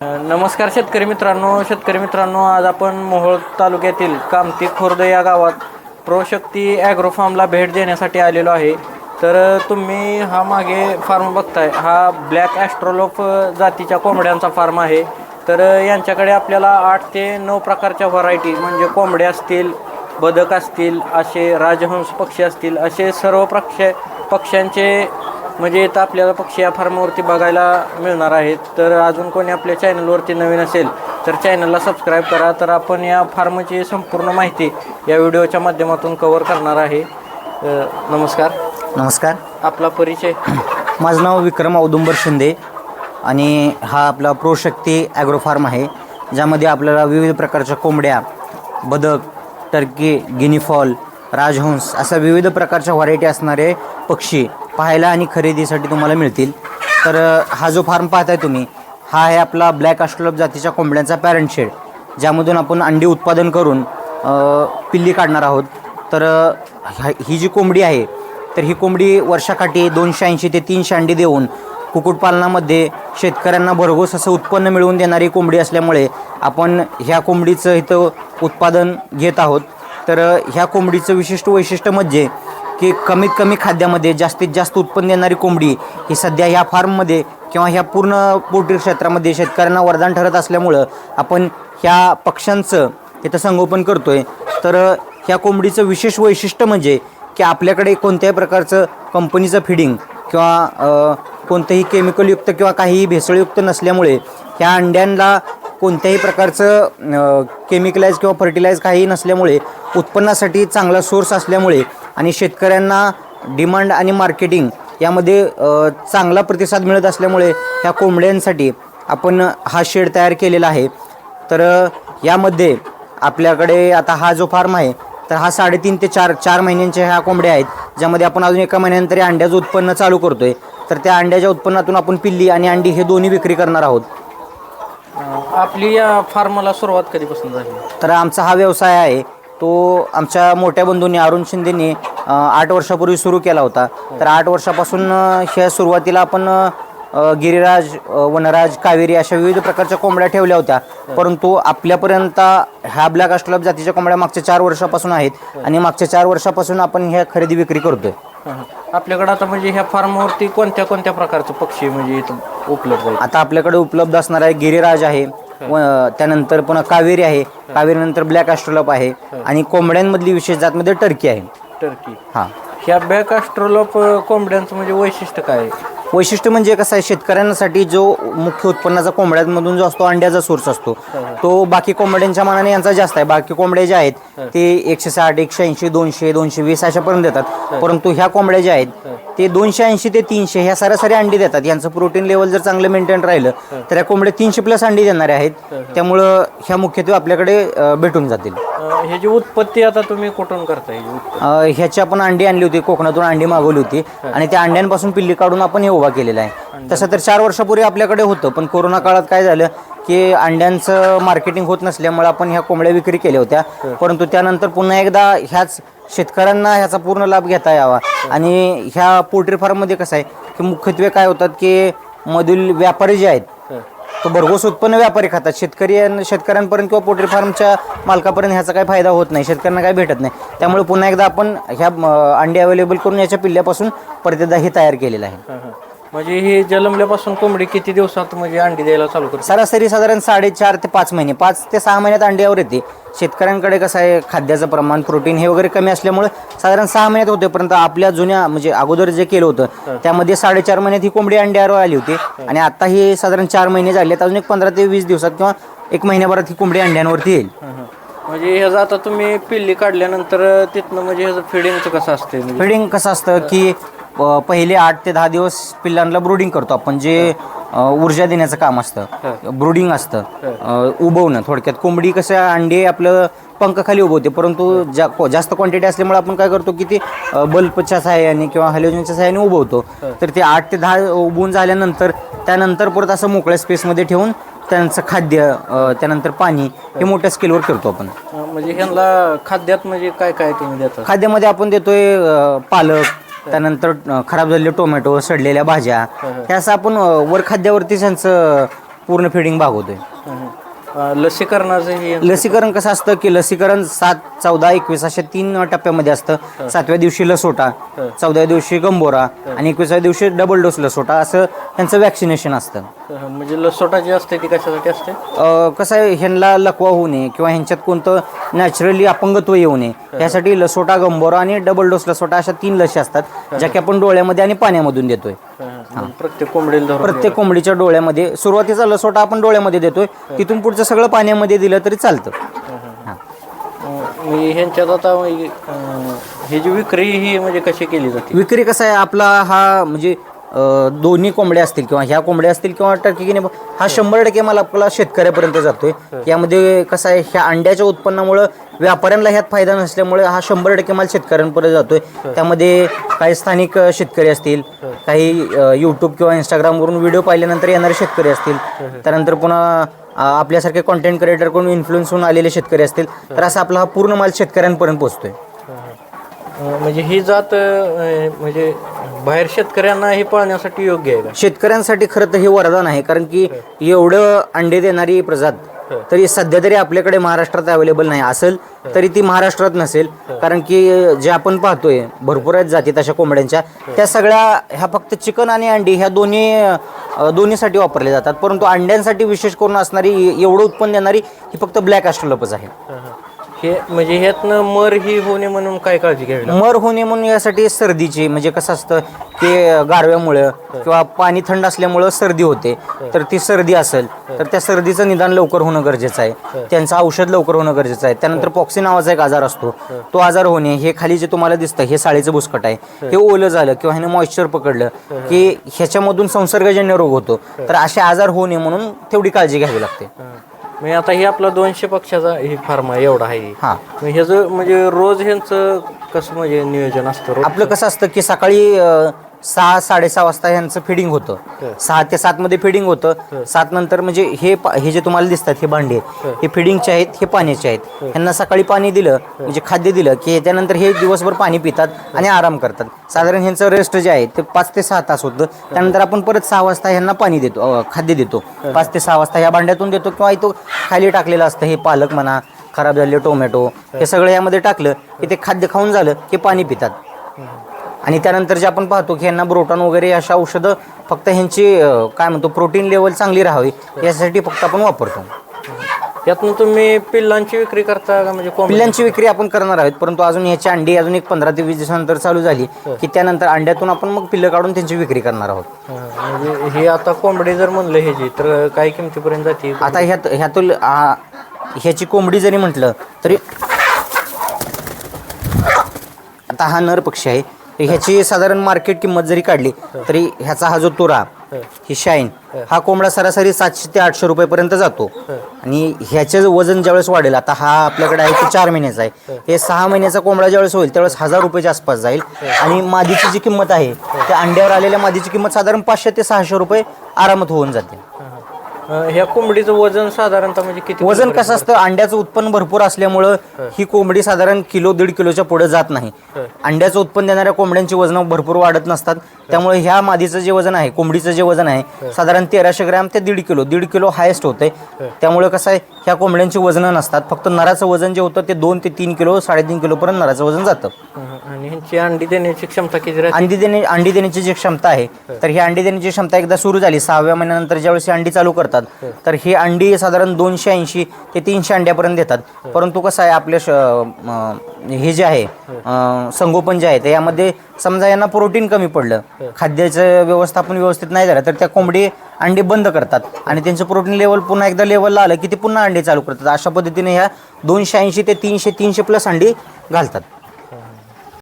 नमस्कार शेतकरी मित्रांनो. शेतकरी मित्रांनो आज आपण मोहोळ तालुक्यातील कामती खुर्द या गावात प्रोशक्ती ॲग्रो फार्मला भेट देण्यासाठी आलेलो आहे. तर तुम्ही हा मागे फार्म बघताय. हा ब्लॅक ॲस्ट्रोलोफ जातीच्या कोंबड्यांचा फार्म आहे. तर यांच्याकडे आपल्याला आठ ते नऊ प्रकारच्या व्हरायटी म्हणजे कोंबड्या असतील बदक असतील असे राजहंस पक्षी असतील असे सर्व पक्ष पक्ष्यांचे म्हणजे इथं आपल्याला पक्षी या फार्मवरती बघायला मिळणार आहेत. तर अजून कोणी आपल्या चॅनलवरती नवीन असेल तर चॅनलला सबस्क्राईब करा. तर आपण या फार्मची संपूर्ण माहिती या व्हिडिओच्या माध्यमातून कव्हर करणार आहे. नमस्कार. नमस्कार. आपला परिचय. माझं नाव विक्रम औदुंबर शिंदे आणि हा आपला प्रोशक्ती ॲग्रो फार्म आहे ज्यामध्ये आपल्याला विविध प्रकारच्या कोंबड्या बदक टर्की गिनीफॉल राजहंस अशा विविध प्रकारच्या व्हरायटी असणारे पक्षी पाहायला आणि खरेदीसाठी तुम्हाला मिळतील. तर हा जो फार्म पाहताय तुम्ही हा आहे आपला ब्लॅक ऑस्ट्रोलप जातीच्या कोंबड्यांचा पॅरेंट शेड ज्यामधून आपण अंडी उत्पादन करून पिल्ली काढणार आहोत. तर ह्या- ही जी कोंबडी आहे तर ही कोंबडी वर्षाकाठी दोनशे ऐंशी ते तीनशे अंडी देऊन कुक्कुटपालनामध्ये शेतकऱ्यांना भरघोस असं उत्पन्न मिळवून देणारी कोंबडी असल्यामुळे आपण ह्या कोंबडीचं इथं उत्पादन घेत आहोत. तर ह्या कोंबडीचं विशिष्ट वैशिष्ट्य म्हणजे की कमीत कमी खाद्यामध्ये जास्तीत जास्त उत्पन्न देणारी कोंबडी ही सध्या ह्या फार्ममध्ये किंवा ह्या पूर्ण पोल्ट्री क्षेत्रामध्ये शेतकऱ्यांना वरदान ठरत असल्यामुळं आपण ह्या पक्ष्यांचं इथं संगोपन करतो आहे तर ह्या कोंबडीचं विशेष वैशिष्ट्य म्हणजे की आपल्याकडे कोणत्याही प्रकारचं कंपनीचं फिडिंग किंवा कोणतंही केमिकलयुक्त किंवा काहीही भेसळयुक्त नसल्यामुळे ह्या अंड्यांना कोणत्याही प्रकारचं केमिकलाइज किंवा फर्टिलाइज काही नसल्यामुळे उत्पन्नासाठी चांगला सोर्स असल्यामुळे आणि शेतकऱ्यांना डिमांड आणि मार्केटिंग यामध्ये चांगला प्रतिसाद मिळत असल्यामुळे ह्या कोंबड्यांसाठी आपण हा शेड तयार केलेला आहे. तर यामध्ये आपल्याकडे आता हा जो फार्म आहे तर हा साडेतीन ते चार चार महिन्यांच्या ह्या कोंबड्या आहेत ज्यामध्ये आपण अजून एका महिन्यानंतर अंड्याचं उत्पन्न चालू करतोय. तर त्या अंड्याच्या उत्पन्नातून आपण पिल्ली आणि अंडी हे दोन्ही विक्री करणार आहोत. आपली या फार्मला सुरुवात कधीपासून झाली? तर आमचा हा व्यवसाय आहे तो आमच्या मोठ्या बंधूंनी अरुण शिंदेनी आठ वर्षापूर्वी सुरू केला होता. तर आठ वर्षापासून ह्या सुरुवातीला आपण गिरिराज वनराज कावेरी अशा विविध प्रकारच्या कोंबड्या ठेवल्या होत्या. परंतु आपल्यापर्यंत ह्या ब्लॅक अस्ट्रोलप जातीच्या कोंबड्या मागच्या चार वर्षापासून आहेत आणि मागच्या चार वर्षापासून आपण ह्या खरेदी विक्री करतोय. आपल्याकडे आता म्हणजे ह्या फार्मवरती कोणत्या कोणत्या प्रकारचे पक्षी म्हणजे इथं उपलब्ध आहेत? आता आपल्याकडे उपलब्ध असणार आहे गिरिराज आहे. व त्यानंतर पुन्हा कावेरी आहे. कावेरीनंतर ब्लॅक अस्ट्रोलप आहे. आणि कोंबड्यांमधली विशेष जातमध्ये टर्की आहे. टर्की. हां. ह्या बॅक ॲस्ट्रोलोप कोंबड्यांचं म्हणजे वैशिष्ट्य काय? आहे वैशिष्ट्य म्हणजे कसं आहे शेतकऱ्यांसाठी जो मुख्य उत्पन्नाचा कोंबड्यांमधून जो असतो अंड्याचा सोर्स असतो. तो बाकी कोंबड्यांच्या मानाने यांचा जास्त आहे. बाकी कोंबड्या ज्या आहेत ते एकशे साठ एकशे ऐंशी दोनशे दोनशे वीस अशापर्यंत देतात. परंतु ह्या कोंबड्या ज्या आहेत ते दोनशे ऐंशी ते तीनशे ह्या सरासरी अंडी देतात. यांचं प्रोटीन लेवल जर चांगलं मेंटेन राहिलं तर या कोंबड्या तीनशे प्लस अंडी देणारे आहेत. त्यामुळं ह्या मुख्यत्वे आपल्याकडे अ, भेटून जातील. अं, ह्याची उत्पत्ती आता तुम्ही कुठून करता ह्याची उत्पत्ती? अ, ह्याची आपण अंडी आणली होती कोकणातून अंडी मागवली होती. आणि त्या अंड्यांपासून पिल्ली काढून आपण हे उभा केलेला आहे. तसं तर चार वर्षापूर्वी आपल्याकडे होतं पण कोरोना काळात काय झालं की अंड्यांचं मार्केटिंग होत नसल्यामुळे आपण ह्या कोंबड्या विक्री केल्या होत्या. परंतु त्यानंतर पुन्हा एकदा ह्याच शेतकऱ्यांना ह्याचा पूर्ण लाभ घेता यावा. आणि ह्या पोल्ट्री फार्ममध्ये कसं आहे की मुख्यत्वे काय होतात की मधील व्यापारी जे आहेत तो भरघोस उत्पन्न व्यापारी खातात. शेतकरी शेतकऱ्यांपर्यंत किंवा पोल्ट्री फार्मच्या मालकापर्यंत ह्याचा काही फायदा होत नाही शेतकऱ्यांना काही भेटत नाही. त्यामुळे पुन्हा एकदा आपण ह्या अंडे अवेलेबल करून याच्या पिल्ल्यापासून परत एकदा हे तयार केलेलं आहे. म्हणजे हे जन्मल्यापासून कोंबडी किती दिवसात म्हणजे अंडी द्यायला चालू करते? सरासरी साधारण साडेचार ते पाच महिने. पाच ते सहा महिन्यात अंड्यावर येते शेतकऱ्यांकडे कसं आहे खाद्याचं प्रमाण प्रोटीन हे वगैरे कमी असल्यामुळे साधारण सहा महिन्यात होते परंतु आपल्या जुन्या म्हणजे अगोदर जे केलं होतं त्यामध्ये साडेचार महिन्यात ही कोंबडी अंड्यावर आली होती. आणि आता ही साधारण चार महिने झाले अजून एक पंधरा ते वीस दिवसात किंवा एक महिन्याभरात ही कोंबडी अंड्यांवरती येईल. म्हणजे ह्याचं आता तुम्ही पिल्ली काढल्यानंतर तिथनं म्हणजे ह्याचं फिडिंगचं कसं असते फिडिंग कसं असतं की पहिले आठ ते दहा दिवस पिल्लांना ब्रुडिंग करतो आपण जे अ, ऊर्जा देण्याचं काम असतं ब्रुडिंग असतं अ, उबवणं थोडक्यात कोंबडी कसं अंडे आपलं पंख खाली उभवते परंतु जा को- जास्त क्वांटिटी असल्यामुळे आपण काय करतो की ते अ, बल्बच्या सहाय्याने किंवा हॅलोजनच्या सहाय्याने उभवतो तर ते आठ ते दहा उबवून झाल्यानंतर त्यानंतर परत असं मोकळ्या स्पेसमध्ये ठेवून त्यांचं खाद्य अ, त्यानंतर पाणी हे मोठ्या स्केलवर करतो आपण. म्हणजे ह्यांना खाद्यात म्हणजे काय काय तुम्ही देता? खाद्यामध्ये आपण देतोय अ, पालक त्यानंतर खराब झालेले टोमॅटो सडलेल्या भाज्या हे असं आपण वर खाद्यावरतीच यांचं पूर्ण फिडिंग भागवतोय. लसीकरणाचं हे लसीकरण कसं असतं की लसीकरण सात चौदा एकवीस अशा तीन टप्प्यामध्ये असतं. सातव्या दिवशी लसोटा चौदाव्या दिवशी गंबोरा आणि एकविसाव्या दिवशी डबल डोस लसोटा असं त्यांचं वॅक्सिनेशन असतं. म्हणजे लसोटा जी असते ती कशासाठी असते? अ, कसं आहे ह्यांना लकवा होऊ नये किंवा ह्यांच्यात कोणतं नॅचरली अपंगत्व येऊ नये. यासाठी लसोटा गंबोरा आणि डबल डोस लसोटा अशा तीन लसी असतात ज्या की आपण डोळ्यामध्ये आणि पाण्यामधून देतोय. प्रत्येक कोंबडीला धरून प्रत्येक कोंबडीच्या डोळ्यामध्ये सुरुवातीचा लसोटा आपण डोळ्यामध्ये देतोय तिथून पुढचं सगळं पाण्यामध्ये दिलं तरी चालतं. हां. अं, ह्यांच्यात आता अं, ही जी विक्री ही म्हणजे कशी केली जाते? विक्री कसं आहे आपला हा म्हणजे दोन्ही कोंबड्या असतील किंवा ह्या कोंबड्या असतील किंवा टर्की गिनी हा शंभर टक्के माल आपला शेतकऱ्यापर्यंत जातोय. यामध्ये कसं आहे ह्या अंड्याच्या उत्पन्नामुळं व्यापाऱ्यांना ह्यात फायदा नसल्यामुळे हा शंभर टक्के माल शेतकऱ्यांपर्यंत जातोय. त्यामध्ये काही स्थानिक शेतकरी असतील काही यूट्यूब किंवा इंस्टाग्रामवरून व्हिडिओ पाहिल्यानंतर येणारे शेतकरी असतील. त्यानंतर पुन्हा आपल्यासारखे कॉन्टेंट क्रिएटरकडून इन्फ्लुएन्स होऊन आलेले शेतकरी असतील. तर असा आपला हा पूर्ण माल शेतकऱ्यांपर्यंत पोहोचतोय. म्हणजे ही जात म्हणजे बाहेर शेतकऱ्यांना हे पाळण्यासाठी योग्य आहे का? शेतकऱ्यांसाठी खरं तर हे वरदान आहे कारण की एवढं अंडे देणारी प्रजात तरी सध्या तरी आपल्याकडे महाराष्ट्रात अवेलेबल नाही. असेल तरी ती महाराष्ट्रात नसेल कारण की जे आपण पाहतोय भरपूर आहेत जाती तशा कोंबड्यांच्या त्या सगळ्या ह्या फक्त चिकन आणि अंडी ह्या दोन्ही दोन्हीसाठी वापरले जातात. परंतु अंड्यांसाठी विशेष करून असणारी एवढं उत्पन्न देणारी ही फक्त ब्लॅक ॲस्ट्रोलपच आहे. हे म्हणजे ह्यातनं मर ही होणे म्हणून काय काळजी घ्यावी लागते? मर होणे म्हणून यासाठी सर्दीची म्हणजे कसं असतं की गारव्यामुळं किंवा पाणी थंड असल्यामुळं सर्दी होते. तर ती सर्दी असेल तर त्या सर्दीचं निदान लवकर होणं गरजेचं आहे. त्यांचं औषध लवकर होणं गरजेचं आहे. त्यानंतर पॉक्सी नावाचा एक आजार असतो. तो आजार होणे हे खाली जे तुम्हाला दिसतं हे साळीचं बुसकट आहे. हे. ओलं झालं किंवा ह्याने मॉइश्चर पकडलं की ह्याच्यामधून संसर्गजन्य रोग होतो. तर असे आजार होऊ नये म्हणून तेवढी काळजी घ्यावी लागते. हं. म्हणजे आता हे आपला दोनशे पक्षाचा हे फार्म आहे एवढा आहे. हां. मग ह्याचं म्हणजे रोज ह्यांचं कसं म्हणजे नियोजन असतं रोज आपलं कसं असतं की सकाळी अ, सहा साडेसहा वाजता ह्यांचं फिडिंग होतं. सहा ते सात मध्ये फिडिंग होतं. सात नंतर म्हणजे हे पा- हे जे तुम्हाला दिसतात हे भांडे हे. फिडिंगचे आहेत हे पाण्याचे आहेत. ह्यांना सकाळी पाणी दिलं म्हणजे खाद्य दिलं की त्यानंतर हे दिवसभर पाणी पितात आणि आराम करतात. साधारण ह्यांचं रेस्ट जे आहे ते पाच ते सहा तास होतं. त्यानंतर आपण परत सहा वाजता ह्यांना पाणी देतो अ, खाद्य देतो. पाच ते सहा वाजता ह्या भांड्यातून देतो किंवा इथं खाली टाकलेलं असतं हे पालक म्हणा खराब झालेले टोमॅटो हे सगळं यामध्ये टाकलं की ते खाद्य खाऊन झालं की पाणी पितात. आणि त्यानंतर जे आपण पाहतो की ह्यांना ब्रोटॉन वगैरे अशा औषधं फक्त ह्यांची अं, काय म्हणतो प्रोटीन लेवल चांगली राहावी यासाठी फक्त आपण वापरतो. यातनं तुम्ही पिल्लांची विक्री करता का? म्हणजे कोंबड्या? पिल्लांची विक्री आपण करणार आहोत परंतु अजून याची अंडी अजून एक पंधरा ते वीस दिवसानंतर चालू झाली की त्यानंतर अंड्यातून आपण मग पिल्लं काढून त्यांची विक्री करणार आहोत. हं, म्हणजे हे आता कोंबडी जर म्हणलं ह्याची तर काय किमतीपर्यंत जाते? आता ह्यात ह्यातून आ, ह्याची कोंबडी जरी म्हटलं तरी आता हा नर पक्षी आहे. तर ह्याची साधारण मार्केट किंमत जरी काढली तरी ह्याचा हा जो तुरा ही शाईन हा कोंबडा सरासरी सातशे ते आठशे रुपयेपर्यंत जातो. आणि ह्याचं वजन ज्यावेळेस वाढेल आता हा आपल्याकडे आहे तो चार महिन्याचा आहे. हे सहा महिन्याचा कोंबडा ज्यावेळेस होईल त्यावेळेस हजार रुपयाच्या आसपास जाईल. आणि मादीची जी किंमत आहे त्या अंड्यावर आलेल्या मादीची किंमत साधारण पाचशे ते सहाशे रुपये आरामात होऊन जाते. ह्या कोंबडीचं वजन साधारणतः म्हणजे किती वजन कसं असतं? अंड्याचं उत्पन्न भरपूर असल्यामुळं ही. कोंबडी साधारण किलो दीड किलोच्या पुढे जात नाही. अंड्याचं उत्पन्न देणाऱ्या कोंबड्यांची वजन भरपूर वाढत नसतात. त्यामुळे ह्या मादीचं जे वजन आहे कोंबडीचं जे वजन आहे साधारण तेराशे ग्रॅम ते दीड किलो दीड किलो हायेस्ट होतंय. त्यामुळे कसं आहे ह्या कोंबड्यांची वजनं नसतात. फक्त नराचं वजन जे होतं ते दोन ते तीन किलो साडेतीन किलोपर्यंत नराचं वजन जातं. आणि ह्यांची अंडी देण्याची क्षमता किती राहते? अंडी देणे अंडी देण्याची जी क्षमता आहे तर ही अंडी देण्याची क्षमता एकदा सुरू झाली सहाव्या महिन्यानंतर ज्यावेळेस ही अंडी चालू करतात तर ही अंडी साधारण दोनशे ऐंशी ते तीनशे अंड्यापर्यंत देतात. परंतु कसं आहे आपल्या श- हे जे आहे अं, संगोपन जे आहे तर यामध्ये समजा यांना प्रोटीन कमी पडलं खाद्याचं व्यवस्थापन व्यवस्थित नाही झालं तर त्या कोंबडी अंडी बंद करतात आणि त्यांचं प्रोटीन लेवल पुन्हा एकदा लेवलला आलं की ते पुन्हा अंडी चालू करतात. अशा पद्धतीने ह्या दोनशे ऐंशी ते तीनशे तीनशे प्लस अंडी घालतात.